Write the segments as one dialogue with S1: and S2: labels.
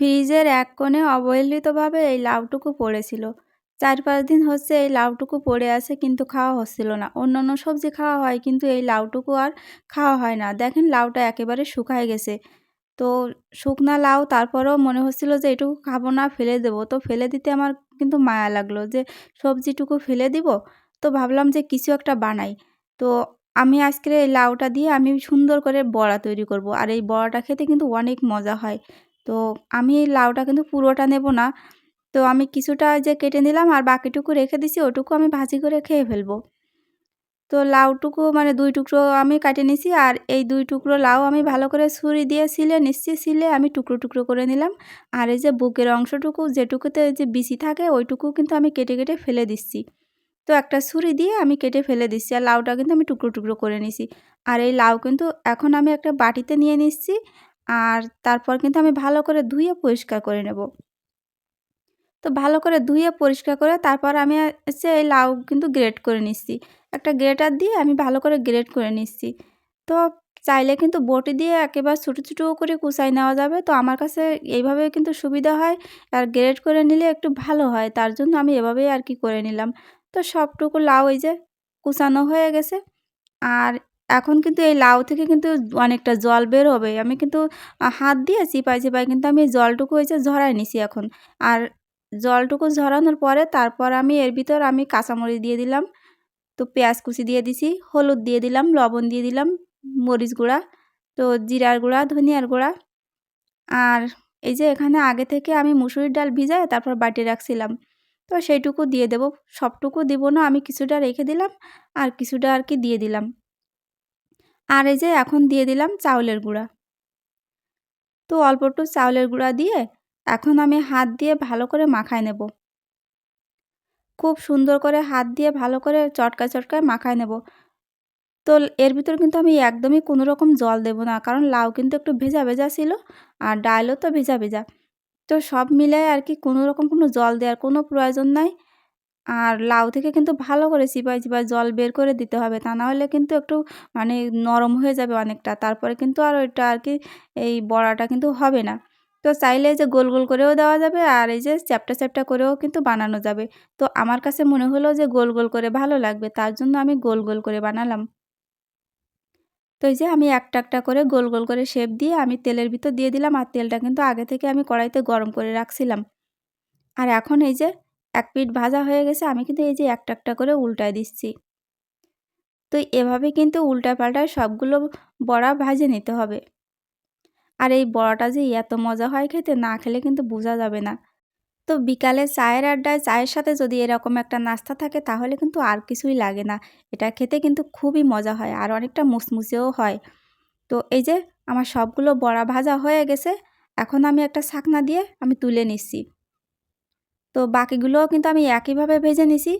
S1: ফ্রিজের এক কোণে অবহেলিতভাবে এই লাউটুকু পড়েছিল। চার পাঁচ দিন হচ্ছে এই লাউটুকু পড়ে আছে কিন্তু খাওয়া হচ্ছিল না। অন্য অন্য সবজি খাওয়া হয় কিন্তু এই লাউটুকু আর খাওয়া হয় না। দেখেন লাউটা একেবারে শুকায় গেছে। তো শুকনা লাউ, তারপরেও মনে হচ্ছিল যে এটুকু খাব না, ফেলে দেবো। তো ফেলে দিতে আমার কিন্তু মায়া লাগল যে সবজিটুকু ফেলে দিব। তো ভাবলাম যে কিছু একটা বানাই। তো আমি আজকের এই লাউটা দিয়ে আমি সুন্দর করে বড়া তৈরি করব। আর এই বড়াটা খেতে কিন্তু অনেক মজা হয়। তো আমি এই লাউটা কিন্তু পুরোটা নেব না। তো আমি কিছুটা যে কেটে নিলাম আর বাকিটুকু রেখে দিছি, ওটুকু আমি ভাজি করে খেয়ে ফেলব। তো লাউটুকু মানে দুই টুকরো আমি কাটে নিছি আর এই দুই টুকরো লাউ আমি ভালো করে ছুরি দিয়ে সিলে নিচ্ছি সিলে আমি টুকরো টুকরো করে নিলাম। আর এই যে বুকের অংশটুকু যেটুকুতে যে বিচি থাকে, ওইটুকু কিন্তু আমি কেটে কেটে ফেলে দিচ্ছি। তো একটা ছুরি দিয়ে আমি কেটে ফেলে দিচ্ছি আর লাউটা কিন্তু আমি টুকরো টুকরো করে নিছি। আর এই লাউ কিন্তু এখন আমি একটা বাটিতে নিয়ে নিচ্ছি। আর তারপর কিন্তু আমি ভালো করে ধুয়ে পরিষ্কার করে নেব। তো ভালো করে ধুয়ে পরিষ্কার করে তারপর আমি হচ্ছে এই লাউ কিন্তু গ্রেট করে নিচ্ছি। একটা গ্রেটার দিয়ে আমি ভালো করে গ্রেট করে নিচ্ছি। তো চাইলে কিন্তু বটি দিয়ে একেবারে ছোটো ছোটো করে কুচাই নেওয়া যাবে। তো আমার কাছে এইভাবে কিন্তু সুবিধা হয় আর গ্রেট করে নিলে একটু ভালো হয়। তার জন্য আমি এভাবেই আর কি করে নিলাম। তো সবটুকু লাউ এই যে কুচানো হয়ে গেছে। আর এখন কিন্তু এই লাউ থেকে কিন্তু অনেকটা জল বের হবে। আমি কিন্তু হাত দিয়ে চিপাই চিপাই কিন্তু আমি জলটুকু হয়েছে ঝরাই নিছি এখন। আর জলটুকু ঝরানোর পরে তারপর আমি এর ভিতর আমি কাঁচামরিচ দিয়ে দিলাম, তো পেঁয়াজ কুচি দিয়ে দিছি, হলুদ দিয়ে দিলাম, লবণ দিয়ে দিলাম, মরিচ গুঁড়া, তো জিরার গুঁড়া, ধনিয়ার গুঁড়া। আর এই যে এখানে আগে থেকে আমি মুসুরির ডাল ভিজায় তারপর বাটি রাখছিলাম, তো সেইটুকু দিয়ে দেব। সবটুকু দিব না, আমি কিছুটা রেখে দিলাম, আর কিছুটা আর কি দিয়ে দিলাম। আর এই যে এখন দিয়ে দিলাম চাউলের গুঁড়া। তো অল্প একটু চাউলের গুঁড়া দিয়ে এখন আমি হাত দিয়ে ভালো করে মাখায় নেব। খুব সুন্দর করে হাত দিয়ে ভালো করে চটকায় চটকায় মাখায় নেব। তো এর ভিতর কিন্তু আমি একদমই কোনো রকম জল দেব না, কারণ লাউ কিন্তু একটু ভেজা ভেজা ছিল আর ডালও তো ভেজা ভেজা। তো সব মিলে আর কি কোনো রকম কোনো জল দেওয়ার কোনো প্রয়োজন নাই। আর লাউ থেকে কিন্তু ভালো করে চিপাই চিপাই জল বের করে দিতে হবে। তা না হলে কিন্তু একটু মানে নরম হয়ে যাবে অনেকটা। তারপরে কিন্তু আর ওইটা আর কি এই বড়াটা কিন্তু হবে না। তো চাইলে যে গোল গোল করেও দেওয়া যাবে আর এই যে চ্যাপটা চ্যাপটা করেও কিন্তু বানানো যাবে। তো আমার কাছে মনে হলো যে গোল গোল করে ভালো লাগবে, তার জন্য আমি গোল গোল করে বানালাম। তো এই যে আমি একটা একটা করে গোল গোল করে শেপ দিয়ে আমি তেলের ভিতর দিয়ে দিলাম আর তেলটা কিন্তু আগে থেকে আমি কড়াইতে গরম করে রাখছিলাম। আর এখন এই যে এক পিঠ ভাজা হয়ে গেছে, আমি কিন্তু এই যে একটা একটা করে উল্টায় দিচ্ছি। তো এভাবে কিন্তু উল্টা পাল্টায় সবগুলো বড়া ভাজে নিতে হবে। আর এই বড়াটা যে এত মজা হয় খেতে না খেলে কিন্তু বোঝা যাবে না। তো বিকালে চায়ের আড্ডায় চায়ের সাথে যদি এরকম একটা নাস্তা থাকে, তাহলে কিন্তু আর কিছুই লাগে না। এটা খেতে কিন্তু খুবই মজা হয় আর অনেকটা মুসমুসেও হয়। তো এই যে আমার সবগুলো বড়া ভাজা হয়ে গেছে, এখন আমি একটা ছাকনা দিয়ে আমি তুলে নিচ্ছি। তো বাকিগুলোও কিন্তু আমি একইভাবে ভেজে নিছি।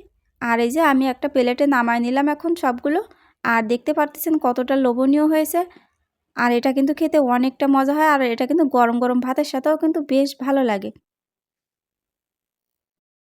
S1: আর এই যে আমি একটা প্লেটে নামায় নিলাম এখন সবগুলো। আর দেখতে পারতেছেন কতটা লোভনীয় হয়েছে। আর এটা কিন্তু খেতে অনেকটা মজা হয়। আর এটা কিন্তু গরম গরম ভাতের সাথেও কিন্তু বেশ ভালো লাগে।